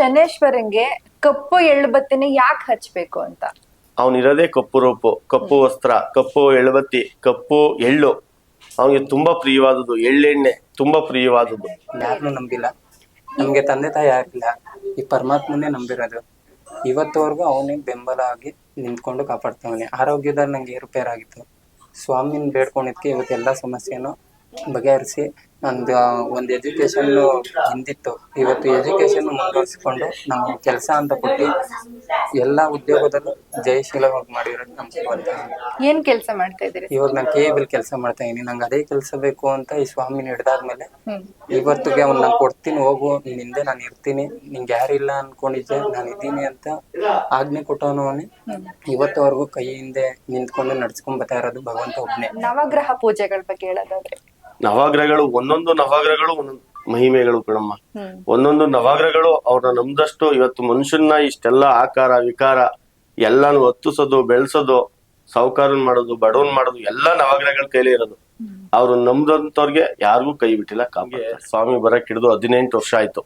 ಶನೇಶ್ವರಂಗೆ ಕಪ್ಪು ಎಳ್ಳು ಬತ್ತಿನ ಯಾಕೆ ಹಚ್ಬೇಕು ಅಂತ? ಅವನಿರೋದೇ ಕಪ್ಪು ರೂಪು ಕಪ್ಪು ವಸ್ತ್ರ ಕಪ್ಪು ಎಳ್ಬತ್ತಿ ಕಪ್ಪು ಎಳ್ಳು. ಅವನಿಗೆ ತುಂಬಾ ಪ್ರಿಯವಾದದ್ದು ಎಳ್ಳೆಣ್ಣೆ ತುಂಬಾ ಪ್ರಿಯವಾದದ್ದು. ಯಾರನ್ನೂ ನಂಬಿಲ್ಲ. ನಮ್ಗೆ ತಂದೆ ತಾಯಿ ಯಾರಿಲ್ಲ. ಈ ಪರಮಾತ್ಮನೇ ನಂಬಿರೋದು. ಇವತ್ತವರೆಗೂ ಅವನೇ ಬೆಂಬಲ ಆಗಿ ನಿಂತ್ಕೊಂಡು ಕಾಪಾಡ್ತಾವನೆ. ಆರೋಗ್ಯದ ನಂಗೆ ಏರುಪೇರಾಗಿತ್ತು. ಸ್ವಾಮಿನ ಬೇಡ್ಕೊಂಡಿದ್ಕೆ ಇವತ್ತು ಎಲ್ಲ ಸಮಸ್ಯೆನೂ ಬಗೆಹರಿಸಿ ನಂದು ಒಂದು ಎಜುಕೇಶನ್ ಹಿಂದಿತ್ತು. ಇವತ್ತು ಎಜುಕೇಶನ್ ಮುಂದುವರಿಸಿಕೊಂಡು ನಾವು ಕೆಲಸ ಅಂತ ಕೊಟ್ಟು ಎಲ್ಲ ಉದ್ಯೋಗದಲ್ಲೂ ಜಯಶೀಲವಾಗಿ ಮಾಡಿರೋದು ನಮ್ಮ ಸ್ವಂತ ಏನ್ ಕೆಲಸ ಮಾಡ್ತಾ ಇದ್ದೀರಿ ಇವಾಗ ನಾನು ಕೇಬಲ್ ಕೆಲಸ ಮಾಡ್ತಾ ಇದೀನಿ ನಂಗೆ ಅದೇ ಕೆಲಸ ಬೇಕು ಅಂತ ಈ ಸ್ವಾಮಿನ ಹಿಡ್ದಾದ್ಮೇಲೆ ಇವತ್ತಿಗೆ ಅವ್ನು ನಾನು ಕೊಡ್ತೀನಿ ಹೋಗು ನಿಂದೆ ಹಿಂದೆ ನಾನು ಇರ್ತೀನಿ. ನಿಂಗೆ ಯಾರಿಲ್ಲ ಅನ್ಕೊಂಡಿದ್ದೆ ನಾನು ಇದ್ದೀನಿ ಅಂತ ಆಜ್ಞೆ ಕೊಟ್ಟವನು ಅವನೇ. ಇವತ್ತವರೆಗೂ ಕೈ ಹಿಂದೆ ನಿಂತ್ಕೊಂಡು ನಡ್ಸ್ಕೊಂಡ್ ಬರ್ತಾ ಇರೋದು ಭಗವಂತ ಒಬ್ಬನೇ ನವಗ್ರಹ ಪೂಜೆಗಳ ಬಗ್ಗೆ ಹೇಳೋದಾದ್ರೆ. ನವಗ್ರಹಗಳು ಒಂದೊಂದು ನವಗ್ರಹಗಳು ಒಂದೊಂದು ಮಹಿಮೆಗಳು ಕಣಮ್ಮ. ಒಂದೊಂದು ನವಗ್ರಹಗಳು ಅವ್ರನ್ನ ನಮ್ದಷ್ಟು ಇವತ್ತು ಮನುಷ್ಯನ ಇಷ್ಟೆಲ್ಲ ಆಕಾರ ವಿಕಾರ ಎಲ್ಲಾನು ಹತ್ತಿಸೋದು ಬೆಳೆಸೋದು ಸಾವುಕಾರನ್ ಮಾಡೋದು ಬಡವನ್ ಮಾಡೋದು ಎಲ್ಲ ನವಾಗ್ರಹಗಳ ಕೈಲೇ ಇರೋದು. ಅವ್ರು ನಮ್ದಂತವ್ರಿಗೆ ಯಾರಿಗೂ ಕೈ ಬಿಟ್ಟಿಲ್ಲ ಕಾಗೆ ಸ್ವಾಮಿ ಬರಕ್ ಹಿಡಿದು ಹದಿನೆಂಟು ವರ್ಷ ಆಯ್ತು.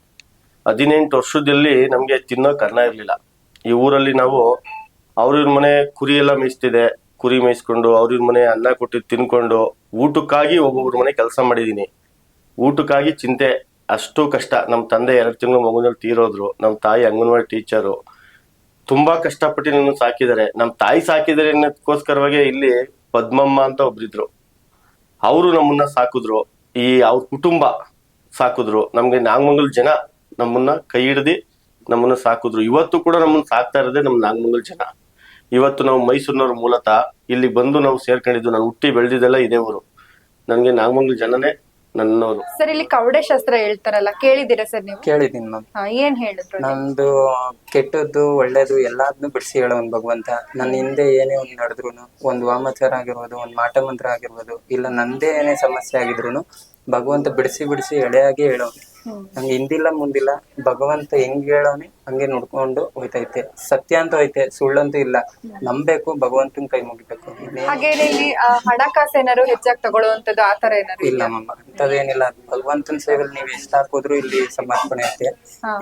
ಹದಿನೆಂಟು ವರ್ಷದಲ್ಲಿ ನಮ್ಗೆ ತಿನ್ನೋ ಕರ್ಣ ಇರ್ಲಿಲ್ಲ. ಈ ಊರಲ್ಲಿ ನಾವು ಅವ್ರಿವ್ರ ಮನೆ ಕುರಿ ಎಲ್ಲ ಮೇಯಿಸ್ತಿದೆ. ಕುರಿ ಮೇಯಿಸ್ಕೊಂಡು ಅವ್ರಿವ್ರ ಮನೆ ಅನ್ನ ಕೊಟ್ಟಿದ್ ತಿನ್ಕೊಂಡು ಊಟಕ್ಕಾಗಿ ಒಬ್ಬೊಬ್ರ ಮನೆ ಕೆಲಸ ಮಾಡಿದೀನಿ. ಊಟಕ್ಕಾಗಿ ಚಿಂತೆ, ಅಷ್ಟು ಕಷ್ಟ. ನಮ್ಮ ತಂದೆ ಎರಡು ತಿಂಗಳು ಮಗುನಲ್ಲಿ ತೀರೋದ್ರು. ನಮ್ಮ ತಾಯಿ ಅಂಗನವಾಡಿ ಟೀಚರು. ತುಂಬಾ ಕಷ್ಟಪಟ್ಟು ನನ್ನ ಸಾಕಿದ್ದಾರೆ. ನಮ್ಮ ತಾಯಿ ಸಾಕಿದ್ದಾರೆ ಅನ್ನೋದಕ್ಕೋಸ್ಕರವಾಗಿ ಇಲ್ಲಿ ಪದ್ಮಮ್ಮ ಅಂತ ಒಬ್ರಿದ್ರು. ಅವರು ನಮ್ಮನ್ನ ಸಾಕಿದ್ರು. ಈ ಅವ್ರ ಕುಟುಂಬ ಸಾಕಿದ್ರು. ನಮ್ಗೆ ನಾಗಮಂಗಲ್ ಜನ ನಮ್ಮನ್ನ ಕೈ ಹಿಡ್ದು ನಮ್ಮನ್ನ ಸಾಕಿದ್ರು. ಇವತ್ತು ಕೂಡ ನಮ್ಮನ್ನ ಸಾಕ್ತಾ ಇರೋದೇ ನಮ್ಮ ನಾಗಮಂಗಲ್ ಜನ. ಇವತ್ತು ನಾವು ಮೈಸೂರಿನವ್ರು ಮೂಲತಃ ಇಲ್ಲಿ ಬಂದು ನಾವು ಸೇರ್ಕೊಂಡಿದ್ದು ನಾನು ಹುಟ್ಟಿ ಬೆಳೆದಿದ್ದೆಲ್ಲ ಇದೇ ಊರು. ನನಗೆ ನಾಗಮಂಗಲ ಜನನೇ ನನ್ನವರು ಸರ್ ಇಲ್ಲಿ ಕವಡೆ ಶಾಸ್ತ್ರ ಹೇಳ್ತಾರಲ್ಲ ಕೇಳಿದ್ದೀರಾ ಸರ್ ನೀವು? ಕೇಳಿದ್ದೀನಿ ನಾನು ಹಾ, ಏನ್ ಹೇಳಿದ್ರು? ನಂದು ಕೆಟ್ಟದ್ದು ಒಳ್ಳೇದು ಎಲ್ಲಾದ್ನು ಬಿಡಿಸಿ ಹೇಳೋನ್ ಭಗವಂತ. ನನ್ನ ಹಿಂದೆ ಏನೇ ಒಂದ್ ನಡೆದ್ರು ಒಂದ್ ವಾಮಚಾರ ಆಗಿರ್ಬೋದು ಒಂದ್ ಮಾಟ ಮಂತ್ರ ಆಗಿರ್ಬೋದು ಇಲ್ಲ ನಂದೇ ಏನೇ ಸಮಸ್ಯೆ ಆಗಿದ್ರು ಭಗವಂತ ಬಿಡಿಸಿ ಬಿಡಿಸಿ ಎಳೆಯಾಗಿ ಹೇಳೋನು. ನಂಗೆ ಹಿಂದಿಲ್ಲ ಮುಂದಿಲ್ಲ ಭಗವಂತ ಹೆಂಗ್ ಹೇಳೋನೆ ಹಂಗೆ ನೋಡ್ಕೊಂಡು ಹೋಯ್ತೈತೆ. ಸತ್ಯ ಅಂತ ಹೋಯ್ತೆ ಸುಳ್ಳಂತೂ ಇಲ್ಲ. ನಂಬೇಕು ಭಗವಂತನ ಕೈ ಮುಗಿಬೇಕು. ಇನ್ನೇನ್? ಹಾಗೇನೆ ಇಲ್ಲಿ ಆ, ಹಣಕಾಸು ಏನಾರು ಹೆಚ್ಚಾಗಿ ತಗೊಳ್ಳುವಂತದ್ದು ಆತರ ಏನಾರು ಇಲ್ಲ ಮಮ್ಮ ಅಂತದೇನಿಲ್ಲ ಭಗವಂತನ ಸೇವೆಲಿ ನೀವು ಎಷ್ಟ್ ಹಾಕಿದ್ರು ಇಲ್ಲಿ ಸಮರ್ಪಣೆ ಐತೆ.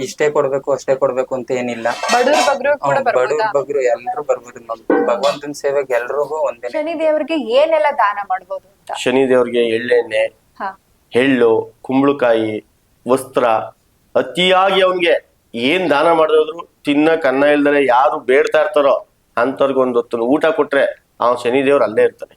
ಇಷ್ಟೇ ಕೊಡ್ಬೇಕು ಅಷ್ಟೇ ಕೊಡ್ಬೇಕು ಅಂತ ಏನಿಲ್ಲ. ಬಡವ್ರ ಬಗ್ರು ಬಡವ್ರು ಬಗ್ರು ಎಲ್ರು ಬರ್ಬೋದು ಮಮ್ಮ ಭಗವಂತನ ಸೇವೆಗೆ ಎಲ್ರಿಗೂ ಒಂದೇ. ಶನಿ ದೇವರಿಗೆ ಏನೆಲ್ಲ ದಾನ ಮಾಡ್ಬೋದು ಅಂತ? ಶನಿ ದೇವ್ರಿಗೆ ಎಳ್ಳೆಣ್ಣೆ ಎಳ್ಳು ಕುಂಬಳಕಾಯಿ, ವಸ್ತ್ರ, ಅತಿಯಾಗಿ ಅವನಿಗೆ ಏನ್ ದಾನ ಮಾಡಿದ್ರು ತಿನ್ನಕ್ ಅನ್ನ ಇಲ್ದರೆ ಯಾರು ಬೇಡ್ತಾ ಇರ್ತಾರೋ ಅಂತವ್ರಿಗೆ ಒಂದು ಹೊತ್ತು ಊಟ ಕೊಟ್ರೆ ಅವ್ನ್ ಶನಿದೇವ್ರು ಅಲ್ಲೇ ಇರ್ತಾನೆ